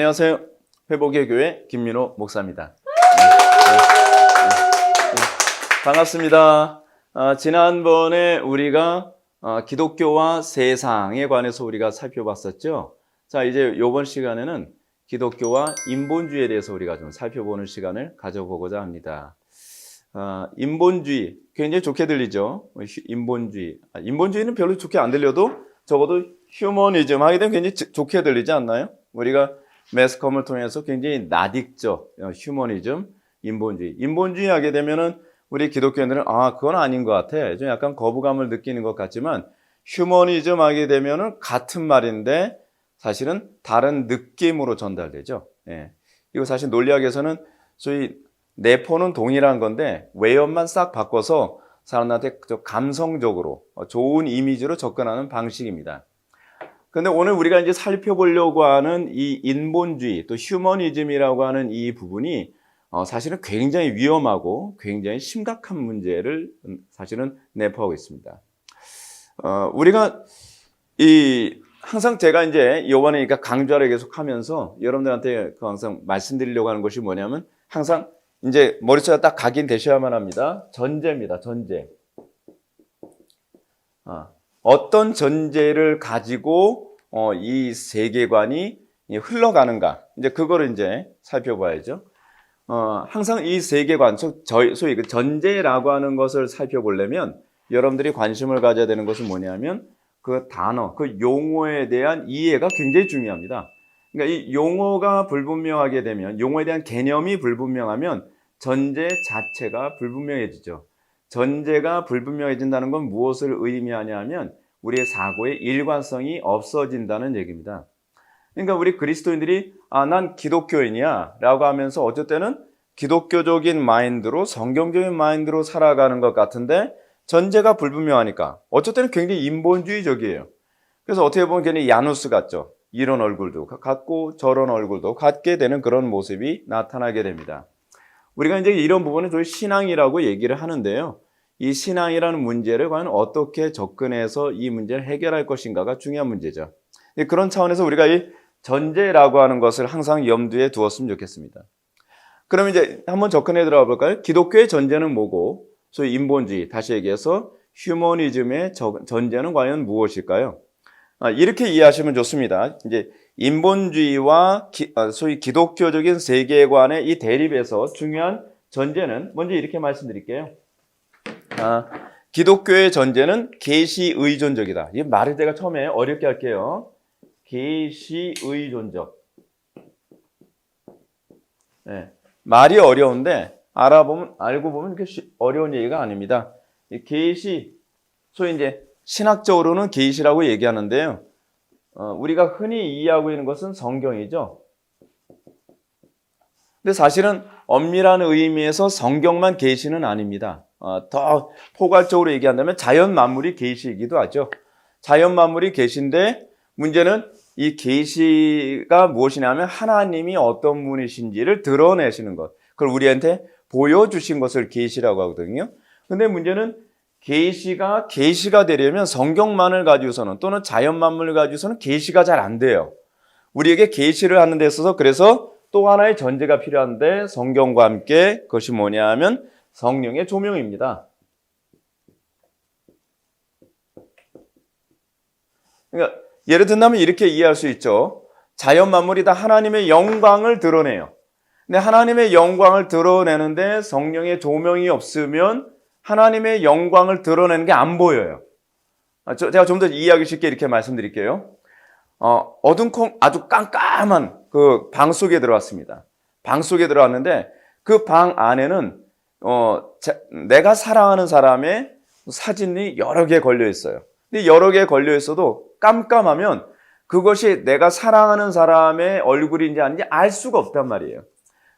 안녕하세요. 회복의 교회 김민호 목사입니다. 네, 네, 네, 네. 반갑습니다. 아, 지난번에 우리가 아, 기독교와 세상에 관해서 우리가 살펴봤었죠. 자, 이제 이번 시간에는 기독교와 인본주의에 대해서 우리가 좀 살펴보는 시간을 가져보고자 합니다. 아, 인본주의 굉장히 좋게 들리죠. 휴- 인본주의. 아, 인본주의는 별로 좋게 안 들려도 적어도 휴머니즘 하게 되면 굉장히 지- 좋게 들리지 않나요? 우리가 매스컴을 통해서 굉장히 나딕죠. 어, 휴머니즘, 인본주의. 인본주의 하게 되면은 우리 기독교인들은 아, 그건 아닌 것 같아. 좀 약간 거부감을 느끼는 것 같지만 휴머니즘 하게 되면은 같은 말인데 사실은 다른 느낌으로 전달되죠. 예. 이거 사실 논리학에서는 소위 내포는 동일한 건데 외연만 싹 바꿔서 사람들한테 저 감성적으로 어, 좋은 이미지로 접근하는 방식입니다. 근데 오늘 우리가 이제 살펴보려고 하는 이 인본주의 또 휴머니즘이라고 하는 이 부분이 어, 사실은 굉장히 위험하고 굉장히 심각한 문제를 음, 사실은 내포하고 있습니다. 어, 우리가 이 항상 제가 이제 이번에 그러니까 강좌를 계속 하면서 여러분들한테 그 항상 말씀드리려고 하는 것이 뭐냐면 항상 이제 머릿속에 딱 각인 되셔야만 합니다. 전제입니다. 전제. 아, 어떤 전제를 가지고 어, 이 세계관이 이 흘러가는가. 이제 그거를 이제 살펴봐야죠. 어, 항상 이 세계관, 소- 저희, 소위 그 전제라고 하는 것을 살펴보려면 여러분들이 관심을 가져야 되는 것은 뭐냐면 그 단어, 그 용어에 대한 이해가 굉장히 중요합니다. 그러니까 이 용어가 불분명하게 되면, 용어에 대한 개념이 불분명하면 전제 자체가 불분명해지죠. 전제가 불분명해진다는 건 무엇을 의미하냐 하면 우리의 사고의 일관성이 없어진다는 얘기입니다. 그러니까 우리 그리스도인들이 아, 난 기독교인이야 라고 하면서 때는 기독교적인 마인드로 성경적인 마인드로 살아가는 것 같은데 전제가 불분명하니까 때는 굉장히 인본주의적이에요. 그래서 어떻게 보면 괜히 야누스 같죠. 이런 얼굴도 갖고 저런 얼굴도 갖게 되는 그런 모습이 나타나게 됩니다. 우리가 이제 이런 부분은 저희 신앙이라고 얘기를 하는데요. 이 신앙이라는 문제를 과연 어떻게 접근해서 이 문제를 해결할 것인가가 중요한 문제죠. 예, 그런 차원에서 우리가 이 전제라고 하는 것을 항상 염두에 두었으면 좋겠습니다. 그럼 이제 한번 접근해 들어가 볼까요? 기독교의 전제는 뭐고, 소위 인본주의, 다시 얘기해서 휴머니즘의 저- 전제는 과연 무엇일까요? 아, 이렇게 이해하시면 좋습니다. 이제 인본주의와 기- 아, 소위 기독교적인 세계관의 이 대립에서 중요한 전제는 먼저 이렇게 말씀드릴게요. 아, 기독교의 전제는 계시 의존적이다. 이 말을 제가 처음에 어렵게 할게요. 계시 의존적. 네, 말이 어려운데 알아보면 알고 보면 이렇게 쉬- 어려운 얘기가 아닙니다. 이 계시 소위 이제 신학적으로는 계시라고 얘기하는데요. 어, 우리가 흔히 이해하고 있는 것은 성경이죠. 근데 사실은 엄밀한 의미에서 성경만 계시는 아닙니다. 어, 더 포괄적으로 얘기한다면 자연 만물이 계시이기도 하죠. 자연 만물이 계신데 문제는 이 계시가 무엇이냐면 하나님이 어떤 분이신지를 드러내시는 것. 그걸 우리한테 보여주신 것을 계시라고 하거든요. 근데 문제는 계시가 계시가 되려면 성경만을 가지고서는 또는 자연 만물을 가지고서는 계시가 잘 안 돼요. 우리에게 계시를 하는 데 있어서 그래서 또 하나의 전제가 필요한데 성경과 함께 그것이 뭐냐 하면 성령의 조명입니다. 그러니까 예를 든다면 이렇게 이해할 수 있죠. 자연 만물이 다 하나님의 영광을 드러내요. 근데 하나님의 영광을 드러내는데 성령의 조명이 없으면 하나님의 영광을 드러내는 게 안 보여요. 아, 저- 제가 좀 더 이해하기 쉽게 이렇게 말씀드릴게요. 어, 어둠콩 아주 깜깜한 그 방 속에 들어왔습니다. 방 속에 들어왔는데 그 방 안에는 어, 자- 내가 사랑하는 사람의 사진이 여러 개 걸려 있어요. 근데 여러 개 걸려 있어도 깜깜하면 그것이 내가 사랑하는 사람의 얼굴인지 아닌지 알 수가 없단 말이에요.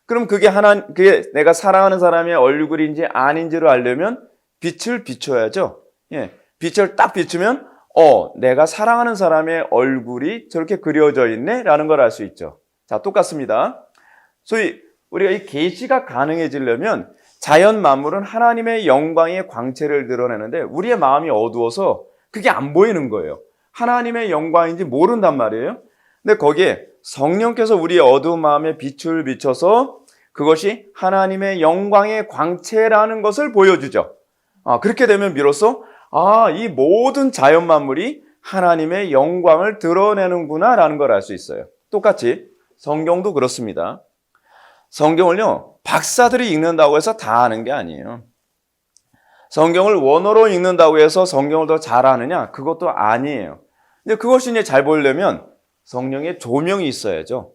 그럼 그게 하나, 그게 내가 사랑하는 사람의 얼굴인지 아닌지를 알려면 빛을 비춰야죠. 예. 빛을 딱 비추면, 어, 내가 사랑하는 사람의 얼굴이 저렇게 그려져 있네? 라는 걸 알 수 있죠. 자, 똑같습니다. 소위, 우리가 이 계시가 가능해지려면 자연 만물은 하나님의 영광의 광채를 드러내는데 우리의 마음이 어두워서 그게 안 보이는 거예요. 하나님의 영광인지 모른단 말이에요. 근데 거기에 성령께서 우리의 어두운 마음에 빛을 비춰서 그것이 하나님의 영광의 광채라는 것을 보여주죠. 아, 그렇게 되면 비로소 아, 이 모든 자연 만물이 하나님의 영광을 드러내는구나라는 걸 알 수 있어요. 똑같이 성경도 그렇습니다. 성경을요, 박사들이 읽는다고 해서 다 아는 게 아니에요. 성경을 원어로 읽는다고 해서 성경을 더 잘하느냐? 그것도 아니에요. 근데 그것이 이제 잘 보려면 성령의 조명이 있어야죠.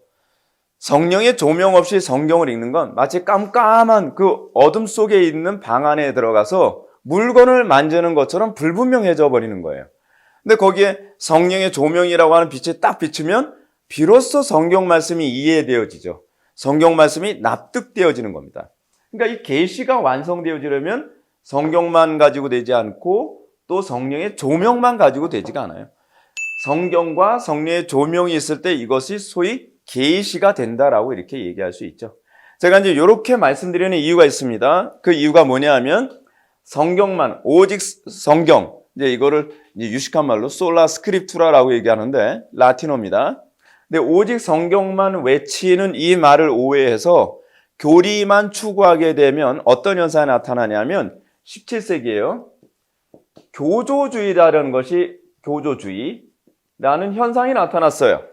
성령의 조명 없이 성경을 읽는 건 마치 깜깜한 그 어둠 속에 있는 방 안에 들어가서 물건을 만지는 것처럼 불분명해져 버리는 거예요. 근데 거기에 성령의 조명이라고 하는 빛이 딱 비추면 비로소 성경 말씀이 이해되어지죠. 성경 말씀이 납득되어지는 겁니다. 그러니까 이 계시가 완성되어지려면 성경만 가지고 되지 않고 또 성령의 조명만 가지고 되지가 않아요. 성경과 성령의 조명이 있을 때 이것이 소위 계시가 된다라고 이렇게 얘기할 수 있죠. 제가 이제 이렇게 말씀드리는 이유가 있습니다. 그 이유가 뭐냐 하면 성경만 오직 성경 이제 이거를 이제 유식한 말로 솔라 스크립투라라고 얘기하는데 라틴어입니다. 근데 오직 성경만 외치는 이 말을 오해해서 교리만 추구하게 되면 어떤 현상이 나타나냐면 17세기에요. 교조주의라는 것이 교조주의 라는 현상이 나타났어요.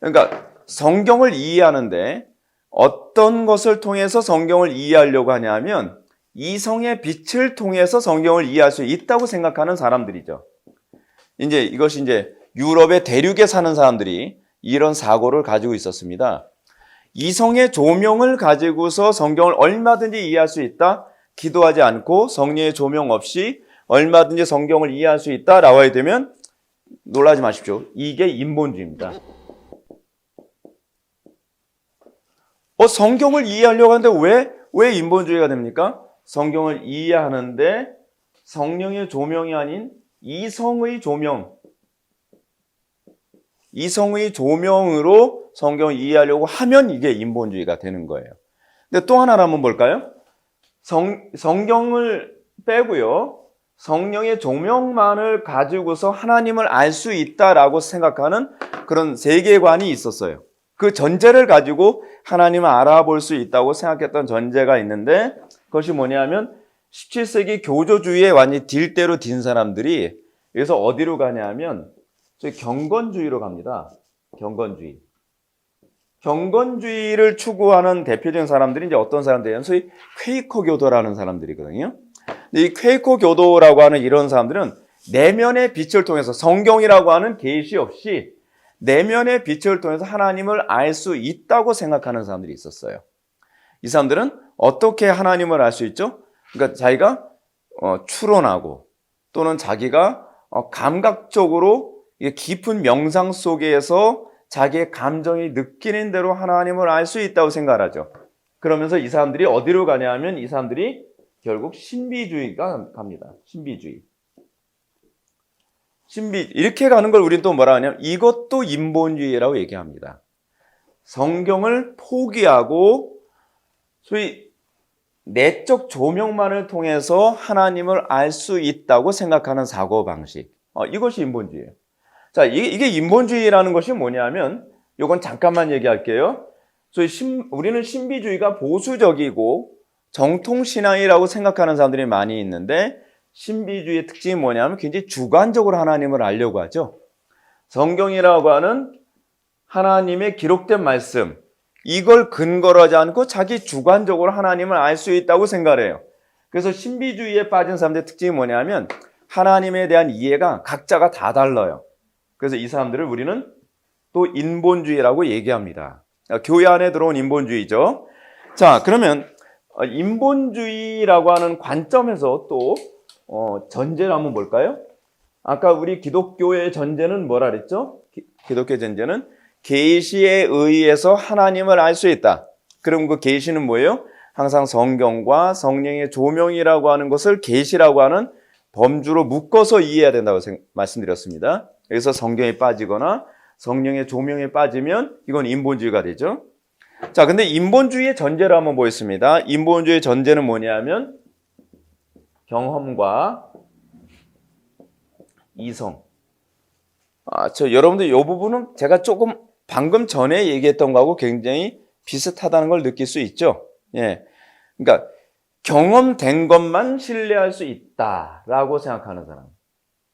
그러니까 성경을 이해하는데 어떤 것을 통해서 성경을 이해하려고 하냐면 이성의 빛을 통해서 성경을 이해할 수 있다고 생각하는 사람들이죠. 이제 이것이 이제 유럽의 대륙에 사는 사람들이 이런 사고를 가지고 있었습니다. 이성의 조명을 가지고서 성경을 얼마든지 이해할 수 있다. 기도하지 않고 성령의 조명 없이 얼마든지 성경을 이해할 수 있다. 라고 야 되면 놀라지 마십시오. 이게 인본주의입니다. 어, 성경을 이해하려고 하는데 왜, 왜 인본주의가 됩니까? 성경을 이해하는데 성령의 조명이 아닌 이성의 조명, 이성의 조명으로 성경을 이해하려고 하면 이게 인본주의가 되는 거예요. 근데 또 하나 한번 볼까요? 성, 성경을 빼고요. 성령의 조명만을 가지고서 하나님을 알 수 있다라고 생각하는 그런 세계관이 있었어요. 그 전제를 가지고 하나님을 알아볼 수 있다고 생각했던 전제가 있는데 그것이 뭐냐면 17세기 교조주의에 완전히 딜대로 딘 사람들이 여기서 어디로 가냐면 경건주의로 갑니다. 경건주의. 경건주의를 추구하는 대표적인 사람들이 이제 어떤 사람들이냐면 소위 퀘이커 교도라는 사람들이거든요. 이 퀘이커 교도라고 하는 이런 사람들은 내면의 빛을 통해서 성경이라고 하는 계시 없이 내면의 빛을 통해서 하나님을 알 수 있다고 생각하는 사람들이 있었어요. 이 사람들은 어떻게 하나님을 알 수 있죠? 그러니까 자기가 어, 추론하고 또는 자기가 어, 감각적으로 깊은 명상 속에서 자기의 감정이 느끼는 대로 하나님을 알 수 있다고 생각하죠. 그러면서 이 사람들이 어디로 가냐 하면 이 사람들이 결국 신비주의가 갑니다. 신비주의. 신비 이렇게 가는 걸 우리는 또 뭐라 하냐면 이것도 인본주의라고 얘기합니다. 성경을 포기하고 소위 내적 조명만을 통해서 하나님을 알 수 있다고 생각하는 사고 방식. 어, 이것이 인본주의예요. 자, 이게, 이게 인본주의라는 것이 뭐냐면 이건 잠깐만 얘기할게요. 소위 신, 우리는 신비주의가 보수적이고 정통신앙이라고 생각하는 사람들이 많이 있는데 신비주의의 특징이 뭐냐면 굉장히 주관적으로 하나님을 알려고 하죠. 성경이라고 하는 하나님의 기록된 말씀, 이걸 근거로 하지 않고 자기 주관적으로 하나님을 알 수 있다고 생각해요. 그래서 신비주의에 빠진 사람들의 특징이 뭐냐면 하나님에 대한 이해가 각자가 다 달라요. 그래서 이 사람들을 우리는 또 인본주의라고 얘기합니다. 교회 안에 들어온 인본주의죠. 자, 그러면 인본주의라고 하는 관점에서 또 어, 전제를 한번 볼까요? 아까 우리 기독교의 전제는 뭐라 그랬죠? 기, 독교 전제는 계시에 의해서 하나님을 알 수 있다. 그럼 그 계시는 뭐예요? 항상 성경과 성령의 조명이라고 하는 것을 계시라고 하는 범주로 묶어서 이해해야 된다고 말씀드렸습니다. 여기서 성경에 빠지거나 성령의 조명에 빠지면 이건 인본주의가 되죠. 자, 근데 인본주의의 전제를 한번 보겠습니다. 인본주의의 전제는 뭐냐면 경험과 이성. 아, 저 여러분들 이 부분은 제가 조금 방금 전에 얘기했던 거하고 굉장히 비슷하다는 걸 느낄 수 있죠. 예. 그러니까 경험된 것만 신뢰할 수 있다라고 생각하는 사람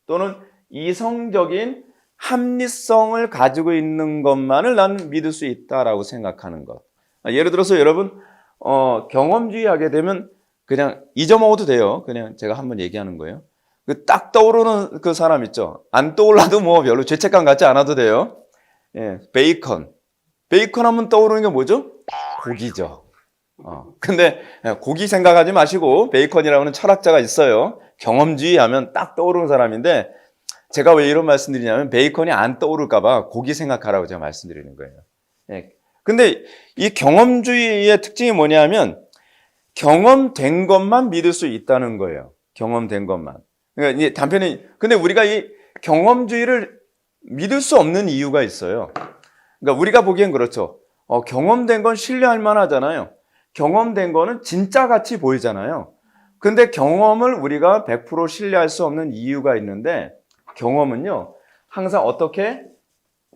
또는 이성적인 합리성을 가지고 있는 것만을 나는 믿을 수 있다라고 생각하는 것. 아, 예를 들어서 여러분 어, 경험주의 하게 되면 그냥 잊어먹어도 돼요. 그냥 제가 한번 얘기하는 거예요. 그 딱 떠오르는 그 사람 있죠. 안 떠올라도 뭐 별로 죄책감 갖지 않아도 돼요. 예, 베이컨. 베이컨 하면 떠오르는 게 뭐죠? 고기죠. 어, 근데 예, 고기 생각하지 마시고 베이컨이라는 철학자가 있어요. 경험주의 하면 딱 떠오르는 사람인데 제가 왜 이런 말씀 드리냐면 베이컨이 안 떠오를까봐 고기 생각하라고 제가 말씀드리는 거예요. 예. 근데 이 경험주의의 특징이 뭐냐면 경험된 것만 믿을 수 있다는 거예요. 경험된 것만. 그러니까 이 단편히 근데 우리가 이 경험주의를 믿을 수 없는 이유가 있어요. 그러니까 우리가 보기엔 그렇죠. 어, 경험된 건 신뢰할 만하잖아요. 경험된 거는 진짜 같이 보이잖아요. 근데 경험을 우리가 100% 신뢰할 수 없는 이유가 있는데 경험은요. 항상 어떻게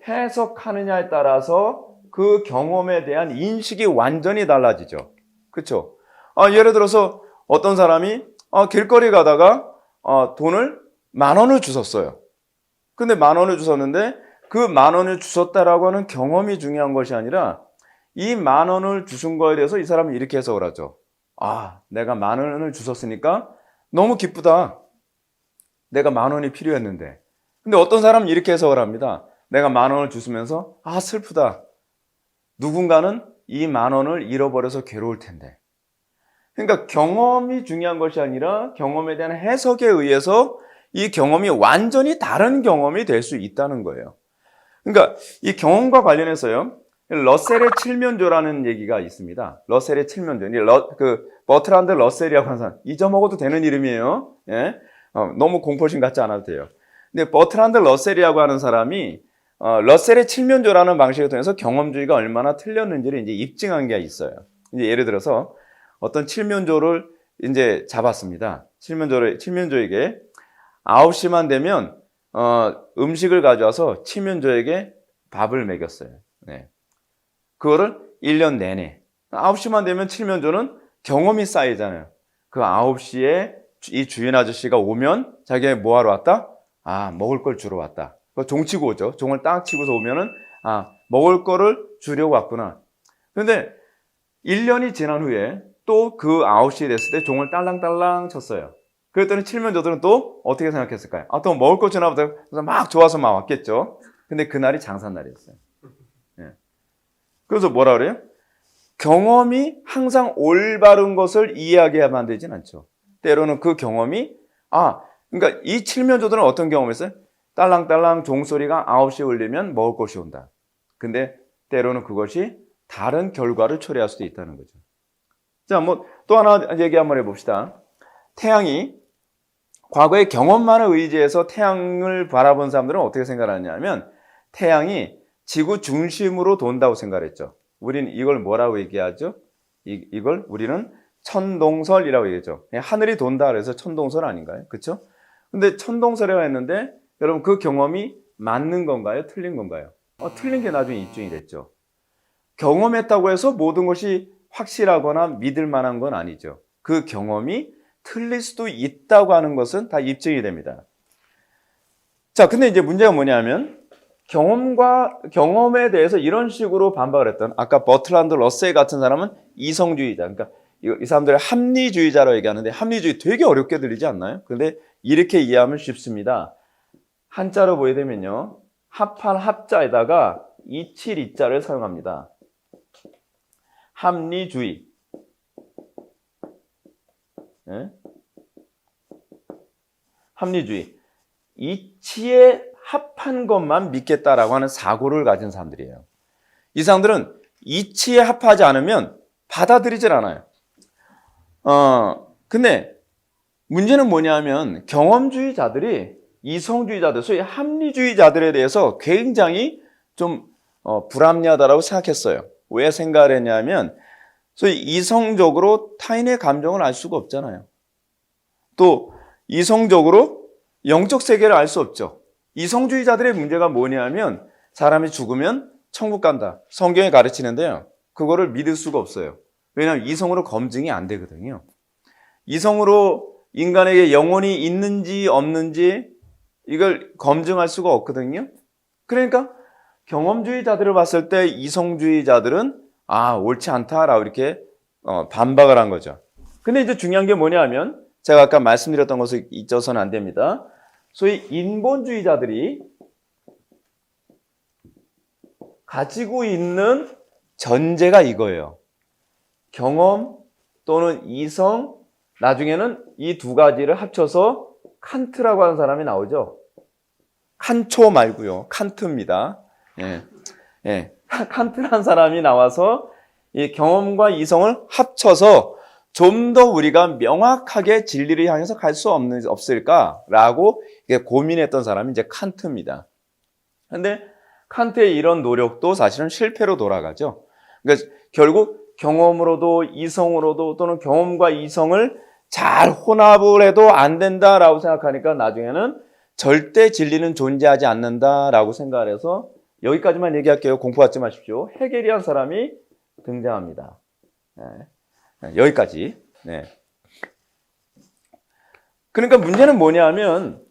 해석하느냐에 따라서 그 경험에 대한 인식이 완전히 달라지죠. 그렇죠? 아, 예를 들어서 어떤 사람이 아, 길거리 가다가 아, 돈을 만 원을 주셨어요. 근데 만 원을 주셨는데 그 만 원을 주셨다라고 하는 경험이 중요한 것이 아니라 이 만 원을 주신 거에 대해서 이 사람은 이렇게 해석을 하죠. 아, 내가 만 원을 주셨으니까 너무 기쁘다. 내가 만 원이 필요했는데. 근데 어떤 사람은 이렇게 해석을 합니다. 내가 만 원을 주시면서 아, 슬프다. 누군가는 이 만 원을 잃어버려서 괴로울 텐데. 그러니까 경험이 중요한 것이 아니라 경험에 대한 해석에 의해서 이 경험이 완전히 다른 경험이 될 수 있다는 거예요. 그러니까 이 경험과 관련해서요. 러셀의 칠면조라는 얘기가 있습니다. 러셀의 칠면조. 이 러, 그 버트란드 러셀이라고 하는 사람 잊어먹어도 되는 이름이에요. 예? 어, 너무 공포심 갖지 않아도 돼요. 근데 버트란드 러셀이라고 하는 사람이 어, 러셀의 칠면조라는 방식을 통해서 경험주의가 얼마나 틀렸는지를 이제 입증한 게 있어요. 이제 예를 들어서 어떤 칠면조를 이제 잡았습니다. 칠면조를 칠면조에게 9시만 되면 어, 음식을 가져와서 칠면조에게 밥을 먹였어요. 네. 그거를 1년 내내 9시만 되면 칠면조는 경험이 쌓이잖아요. 그 9시에 이 주인 아저씨가 오면 자기가 뭐 하러 왔다? 아, 먹을 걸 주러 왔다. 그종 치고 오죠. 종을 딱 치고서 오면은 아, 먹을 거를 주려고 왔구나. 근데 1년이 지난 후에 또 그 9시에 됐을 때 종을 딸랑딸랑 쳤어요. 그랬더니 칠면조들은 또 어떻게 생각했을까요? 아, 또 먹을 거 주나 보다. 그래서 막 좋아서 막 왔겠죠. 근데 그날이 장사날이었어요. 예. 그래서 뭐라 그래요? 경험이 항상 올바른 것을 이해하게만 되진 않죠. 때로는 그 경험이, 아, 그러니까 이 칠면조들은 어떤 경험했어요? 딸랑딸랑 종소리가 9시에 울리면 먹을 것이 온다. 근데 때로는 그것이 다른 결과를 초래할 수도 있다는 거죠. 자, 뭐 또 하나 얘기 한번 해봅시다. 태양이 과거의 경험만을 의지해서 태양을 바라본 사람들은 어떻게 생각하냐면 태양이 지구 중심으로 돈다고 생각했죠. 우리는 이걸 뭐라고 얘기하죠? 이, 이걸 우리는 천동설이라고 얘기하죠. 하늘이 돈다 그래서 천동설 아닌가요? 그렇죠? 근데 천동설이라고 했는데 여러분 그 경험이 맞는 건가요? 틀린 건가요? 어, 틀린 게 나중에 입증이 됐죠. 경험했다고 해서 모든 것이 확실하거나 믿을 만한 건 아니죠. 그 경험이 틀릴 수도 있다고 하는 것은 다 입증이 됩니다. 자, 근데 이제 문제가 뭐냐면 경험과 경험에 대해서 이런 식으로 반박을 했던 아까 버틀란드 러셀 같은 사람은 이성주의자. 그러니까 이, 이 사람들을 합리주의자로 얘기하는데 합리주의 되게 어렵게 들리지 않나요? 근데 이렇게 이해하면 쉽습니다. 한자로 보게 되면요. 합한 합자에다가 이칠 이자를 사용합니다. 합리주의. 예? 합리주의. 이치에 합한 것만 믿겠다라고 하는 사고를 가진 사람들이에요. 이 사람들은 이치에 합하지 않으면 받아들이질 않아요. 어, 근데 문제는 뭐냐면 경험주의자들이 이성주의자들, 소위 합리주의자들에 대해서 굉장히 좀 어, 불합리하다라고 생각했어요. 왜 생각을 했냐면 소위 이성적으로 타인의 감정을 알 수가 없잖아요. 또 이성적으로 영적 세계를 알 수 없죠. 이성주의자들의 문제가 뭐냐면 사람이 죽으면 천국 간다. 성경에 가르치는데요. 그거를 믿을 수가 없어요. 왜냐하면 이성으로 검증이 안 되거든요. 이성으로 인간에게 영혼이 있는지 없는지 이걸 검증할 수가 없거든요. 그러니까 경험주의자들을 봤을 때 이성주의자들은 아 옳지 않다라고 이렇게 어, 반박을 한 거죠. 근데 이제 중요한 게 뭐냐면 제가 아까 말씀드렸던 것을 잊어서는 안 됩니다. 소위 인본주의자들이 가지고 있는 전제가 이거예요. 경험 또는 이성, 나중에는 이 두 가지를 합쳐서 칸트라고 하는 사람이 나오죠. 칸초 말고요. 칸트입니다. 예. 예. 칸트라는 사람이 나와서 이 경험과 이성을 합쳐서 좀 더 우리가 명확하게 진리를 향해서 갈 수 없을까라고 고민했던 사람이 이제 칸트입니다. 근데 칸트의 이런 노력도 사실은 실패로 돌아가죠. 그러니까 결국 경험으로도 이성으로도 또는 경험과 이성을 잘 혼합을 해도 안 된다라고 생각하니까 나중에는 절대 진리는 존재하지 않는다라고 생각을 해서 여기까지만 얘기할게요. 공부하지 마십시오. 헤겔이란 사람이 등장합니다. 네. 네, 여기까지. 네. 그러니까 문제는 뭐냐면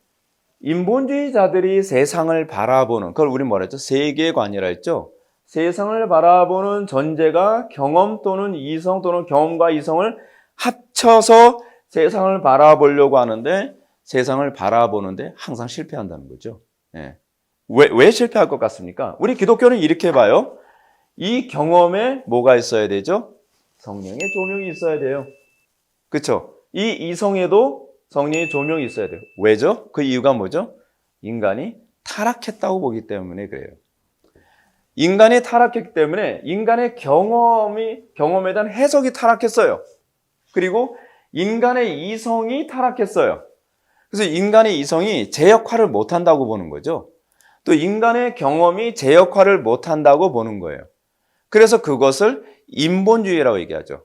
인본주의자들이 세상을 바라보는 그걸 우리 뭐라 했죠? 세계관이라 했죠. 세상을 바라보는 전제가 경험 또는 이성 또는 경험과 이성을 합쳐서 세상을 바라보려고 하는데 세상을 바라보는데 항상 실패한다는 거죠. 예. 왜, 왜 실패할 것 같습니까? 우리 기독교는 이렇게 봐요. 이 경험에 뭐가 있어야 되죠? 성령의 조명이 있어야 돼요. 그렇죠? 이 이성에도 성령의 조명이 있어야 돼요. 왜죠? 그 이유가 뭐죠? 인간이 타락했다고 보기 때문에 그래요. 인간이 타락했기 때문에 인간의 경험이 경험에 대한 해석이 타락했어요. 그리고 인간의 이성이 타락했어요. 그래서 인간의 이성이 제 역할을 못 한다고 보는 거죠. 또 인간의 경험이 제 역할을 못 한다고 보는 거예요. 그래서 그것을 인본주의라고 얘기하죠.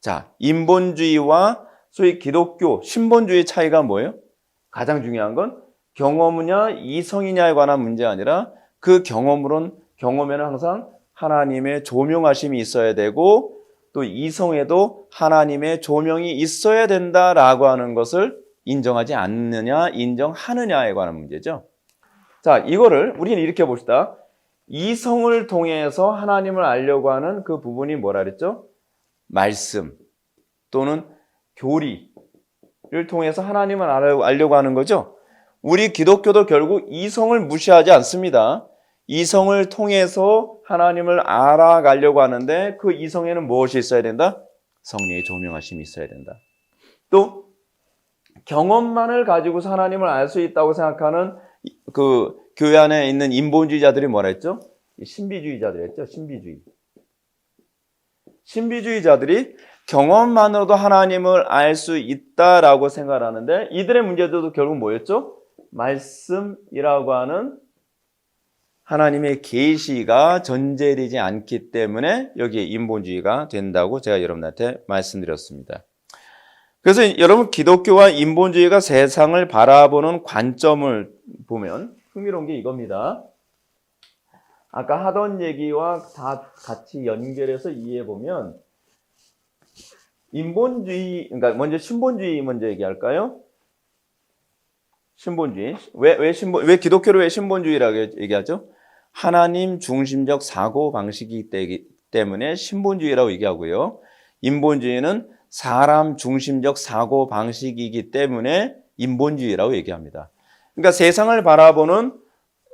자, 인본주의와 소위 기독교, 신본주의 차이가 뭐예요? 가장 중요한 건 경험이냐 이성이냐에 관한 문제 아니라 그 경험으론 경험에는 항상 하나님의 조명하심이 있어야 되고 또 이성에도 하나님의 조명이 있어야 된다라고 하는 것을 인정하지 않느냐, 인정하느냐에 관한 문제죠. 자, 이거를 우리는 이렇게 봅시다. 이성을 통해서 하나님을 알려고 하는 그 부분이 뭐라 그랬죠? 말씀 또는 교리를 통해서 하나님을 알려고 하는 거죠. 우리 기독교도 결국 이성을 무시하지 않습니다. 이성을 통해서 하나님을 알아가려고 하는데 그 이성에는 무엇이 있어야 된다? 성령의 조명하심이 있어야 된다. 또 경험만을 가지고서 하나님을 알 수 있다고 생각하는 그 교회 안에 있는 인본주의자들이 뭐라 했죠? 신비주의자들 했죠. 신비주의. 신비주의자들이 경험만으로도 하나님을 알 수 있다라고 생각하는데 이들의 문제도 결국 뭐였죠? 말씀이라고 하는 하나님의 계시가 전제되지 않기 때문에 여기에 인본주의가 된다고 제가 여러분한테 말씀드렸습니다. 그래서 여러분 기독교와 인본주의가 세상을 바라보는 관점을 보면 흥미로운 게 이겁니다. 아까 하던 얘기와 다 같이 연결해서 이해해 보면 인본주의 그러니까 먼저 신본주의 먼저 얘기할까요? 신본주의 왜 왜 신본 왜 기독교를 왜 신본주의라고 얘기하죠? 하나님 중심적 사고 방식이기 때문에 신본주의라고 얘기하고요. 인본주의는 사람 중심적 사고 방식이기 때문에 인본주의라고 얘기합니다. 그러니까 세상을 바라보는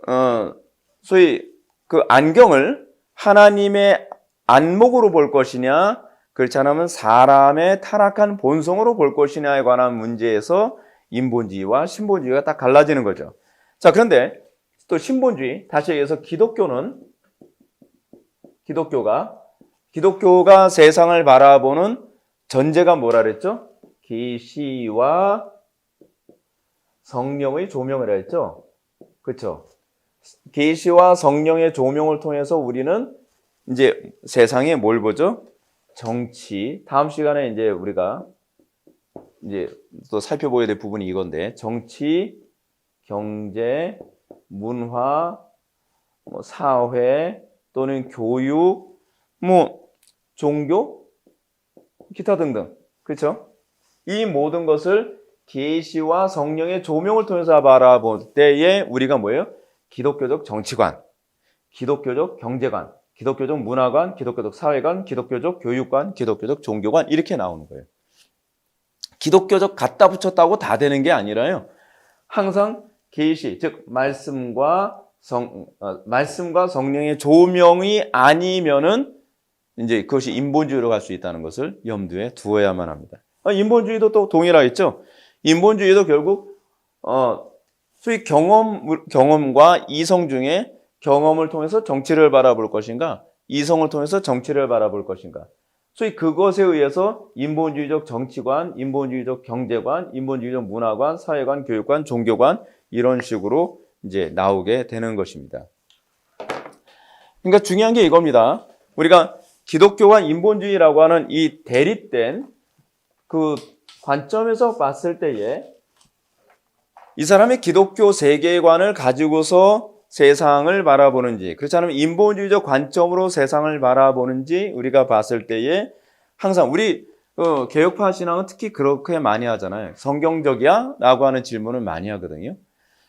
어 소위 그 안경을 하나님의 안목으로 볼 것이냐 그렇지 않으면 사람의 타락한 본성으로 볼 것이냐에 관한 문제에서 인본주의와 신본주의가 딱 갈라지는 거죠. 자, 그런데 또 신본주의 다시 얘기해서 기독교는 기독교가 기독교가 세상을 바라보는 전제가 뭐라 그랬죠? 계시와 성령의 조명을 했죠. 그렇죠? 계시와 성령의 조명을 통해서 우리는 이제 세상에 뭘 보죠? 정치. 다음 시간에 이제 우리가 이제 또 살펴보야 될 부분이 이건데 정치, 경제, 문화, 뭐 사회 또는 교육, 뭐 종교, 기타 등등. 그렇죠? 이 모든 것을 계시와 성령의 조명을 통해서 바라볼 때에 우리가 뭐예요? 기독교적 정치관, 기독교적 경제관, 기독교적 문화관, 기독교적 사회관, 기독교적 교육관, 기독교적 종교관 이렇게 나오는 거예요. 기독교적 갖다 붙였다고 다 되는 게 아니라요. 항상 계시, 즉 말씀과 성 어, 말씀과 성령의 조명이 아니면은 이제 그것이 인본주의로 갈 수 있다는 것을 염두에 두어야만 합니다. 아, 인본주의도 또 동일하겠죠. 인본주의도 결국 어 소위 경험 경험과 이성 중에 경험을 통해서 정치를 바라볼 것인가, 이성을 통해서 정치를 바라볼 것인가. 소위 그것에 의해서 인본주의적 정치관, 인본주의적 경제관, 인본주의적 문화관, 사회관, 교육관, 종교관 이런 식으로 이제 나오게 되는 것입니다. 그러니까 중요한 게 이겁니다. 우리가 기독교와 인본주의라고 하는 이 대립된 그 관점에서 봤을 때에 이 사람의 기독교 세계관을 가지고서 세상을 바라보는지 그렇지 않으면 인본주의적 관점으로 세상을 바라보는지 우리가 봤을 때에 항상 우리 그 개혁파 신앙은 특히 그렇게 많이 하잖아요. 성경적이야? 라고 하는 질문을 많이 하거든요.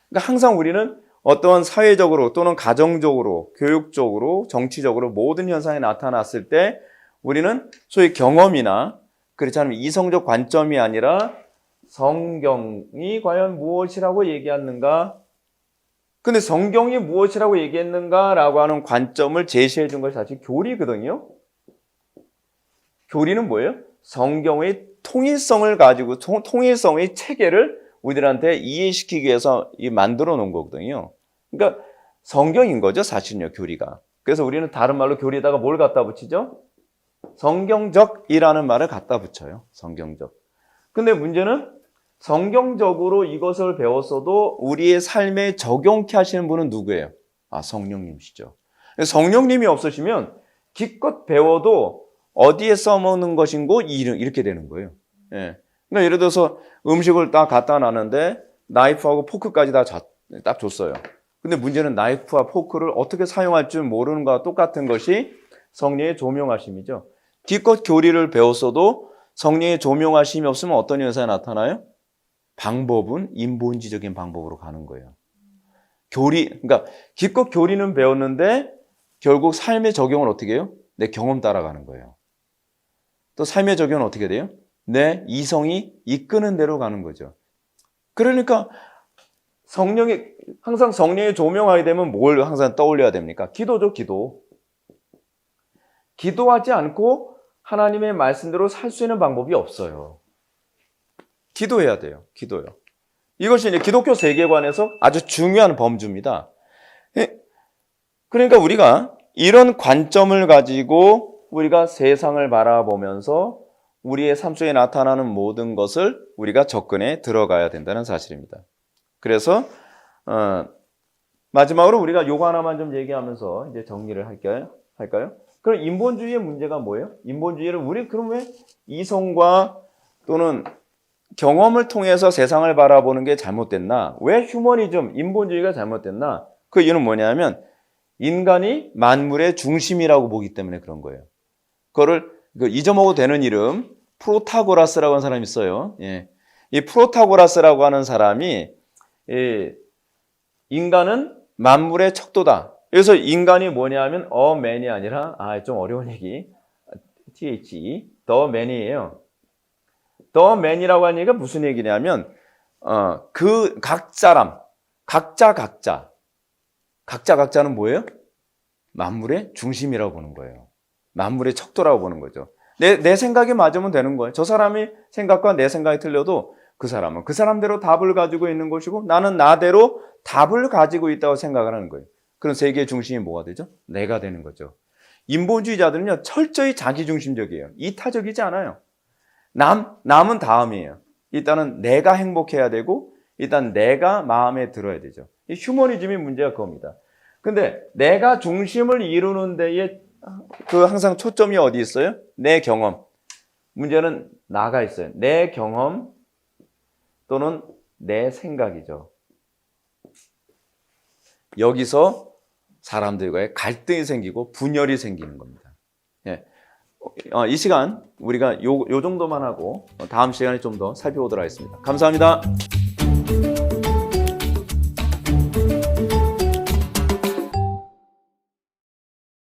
그러니까 항상 우리는 어떠한 사회적으로 또는 가정적으로, 교육적으로, 정치적으로 모든 현상이 나타났을 때 우리는 소위 경험이나 그렇지 않으면 이성적 관점이 아니라 성경이 과연 무엇이라고 얘기하는가? 근데 성경이 무엇이라고 얘기했는가라고 하는 관점을 제시해 준 것이 사실 교리거든요. 교리는 뭐예요? 성경의 통일성을 가지고 통, 통일성의 체계를 우리들한테 이해시키기 위해서 만들어 놓은 거거든요. 그러니까 성경인 거죠, 사실은요, 교리가. 그래서 우리는 다른 말로 교리에다가 뭘 갖다 붙이죠? 성경적이라는 말을 갖다 붙여요. 성경적. 근데 문제는 성경적으로 이것을 배웠어도 우리의 삶에 적용케 하시는 분은 누구예요? 아, 성령님이시죠. 성령님이 없으시면 기껏 배워도 어디에 써먹는 것인고 이렇게 되는 거예요. 예. 그러니까 예를 들어서 음식을 딱 갖다 놨는데 나이프하고 포크까지 다 딱 줬어요. 근데 문제는 나이프와 포크를 어떻게 사용할 줄 모르는 것과 똑같은 것이 성령의 조명하심이죠. 기껏 교리를 배웠어도 성령의 조명하심이 없으면 어떤 현상이 나타나요? 방법은 인본지적인 방법으로 가는 거예요. 교리, 그러니까 기껏 교리는 배웠는데 결국 삶의 적용을 어떻게 해요? 내 경험 따라가는 거예요. 또 삶의 적용은 어떻게 돼요? 내 이성이 이끄는 대로 가는 거죠. 그러니까 성령이 항상 성령이 조명하게 되면 뭘 항상 떠올려야 됩니까? 기도죠, 기도. 기도하지 않고 하나님의 말씀대로 살 수 있는 방법이 없어요. 기도해야 돼요. 기도요. 이것이 이제 기독교 세계관에서 아주 중요한 범주입니다. 예. 그러니까 우리가 이런 관점을 가지고 우리가 세상을 바라보면서 우리의 삶 속에 나타나는 모든 것을 우리가 접근해 들어가야 된다는 사실입니다. 그래서 어, 마지막으로 우리가 요거 하나만 좀 얘기하면서 이제 정리를 할까요? 할까요? 그럼 인본주의의 문제가 뭐예요? 인본주의를 우리 그럼 왜 이성과 또는 경험을 통해서 세상을 바라보는 게 잘못됐나? 왜 휴머니즘, 인본주의가 잘못됐나? 그 이유는 뭐냐면 인간이 만물의 중심이라고 보기 때문에 그런 거예요. 그거를 그 잊어먹어도 되는 이름 프로타고라스라고 하는 사람이 있어요. 예. 이 프로타고라스라고 하는 사람이 이 인간은 만물의 척도다. 그래서 인간이 뭐냐면 어 맨이 아니라 아 좀 어려운 얘기 THE 더 맨이에요. 더 맨이라고 하는 얘기가 무슨 얘기냐면 어, 그각 사람, 각자 각자, 각자 각자는 뭐예요? 만물의 중심이라고 보는 거예요. 만물의 척도라고 보는 거죠. 내, 내 생각이 맞으면 되는 거예요. 저 사람이 생각과 내 생각이 틀려도 그 사람은 그 사람대로 답을 가지고 있는 것이고 나는 나대로 답을 가지고 있다고 생각하는 거예요. 그런 세계의 중심이 뭐가 되죠? 내가 되는 거죠. 인본주의자들은요, 철저히 자기중심적이에요. 이타적이지 않아요. 남, 남은 다음이에요. 일단은 내가 행복해야 되고, 일단 내가 마음에 들어야 되죠. 이 휴머니즘의 문제가 그겁니다. 근데 내가 중심을 이루는 데에 그 항상 초점이 어디 있어요? 내 경험. 문제는 나가 있어요. 내 경험 또는 내 생각이죠. 여기서 사람들과의 갈등이 생기고 분열이 생기는 겁니다. 예. 어, 이 시간 우리가 요, 요 정도만 하고 다음 시간에 좀 더 살펴보도록 하겠습니다. 감사합니다.